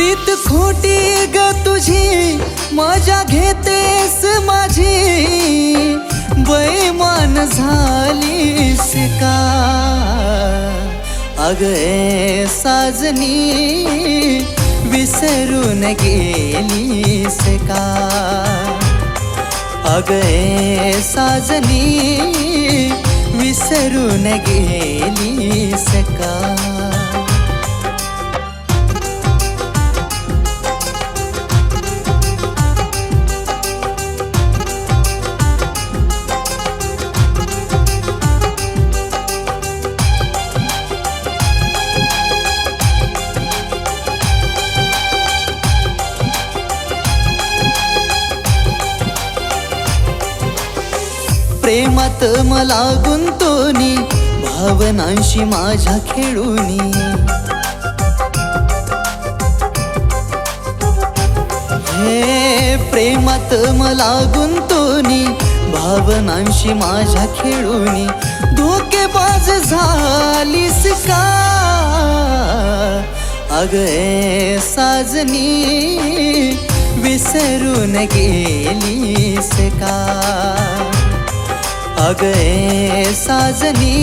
प्रीत खोटी ग तुझी मजा घेतेस माझी. बैमान झालीस का? अग साजनी विसरून गेलीस का? अग साजनी विसरून गेलीस का? प्रेमात मला गुंतोनी भावनांशी माझ्या खेळूनी. हे प्रेमात मला गुंतोनी भावनांशी माझ्या खेळूनी. धोकेबाज झालीस का? अग साजनी विसरून गेलीस का? अग साजनी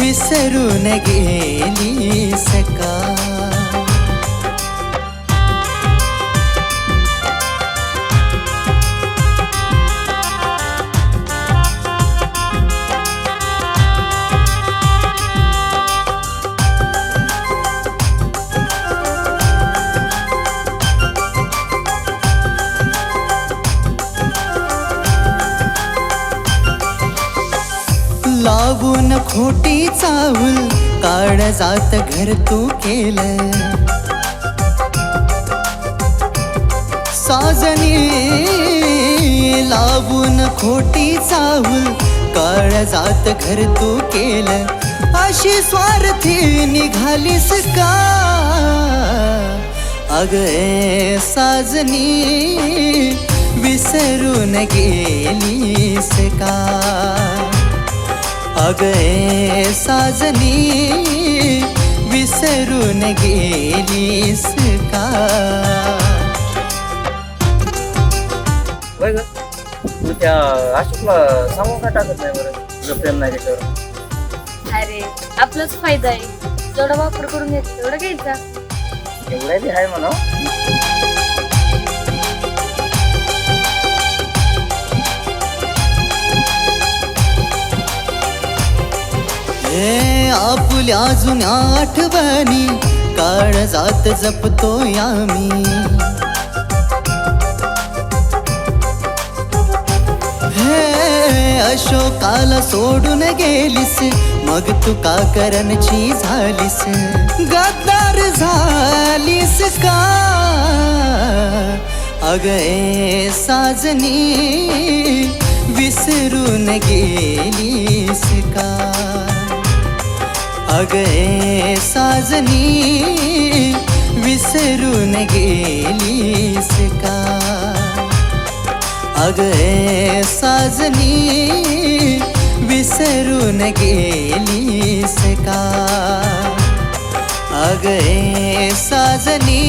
विसरून गेली सका। खोटी चावल काळ जात घर तू केलं. साजनी लावून खोटी चावल काळ जात घर तू केलं. अशी स्वार्थी निघालीस का? अग साजनी विसरून गेलीस का? अग ए साजनी विसरून गेलीस का वय ग तू त्या अशोकला सांगून का टाकत नाही बरं? तुझं प्रेम नाही त्याच्यावर. अरे आपलाच फायदा आहे. जेवढा वापर करून घ्यायचा तेवढा घ्यायचा. एवढ्या बी आहे म्हणा. ए आपल्या जुन्या आठवणी काळ जात जपतो यामी हे अशोकाला सोडून गेलीस मग तू का करणची झालीस? गद्दार झालीस का? अग ए साजनी विसरून गेलीस का? अग साजनी विसरून गेलीस का अगे साजनी विसरून गेलीस का अग साजनी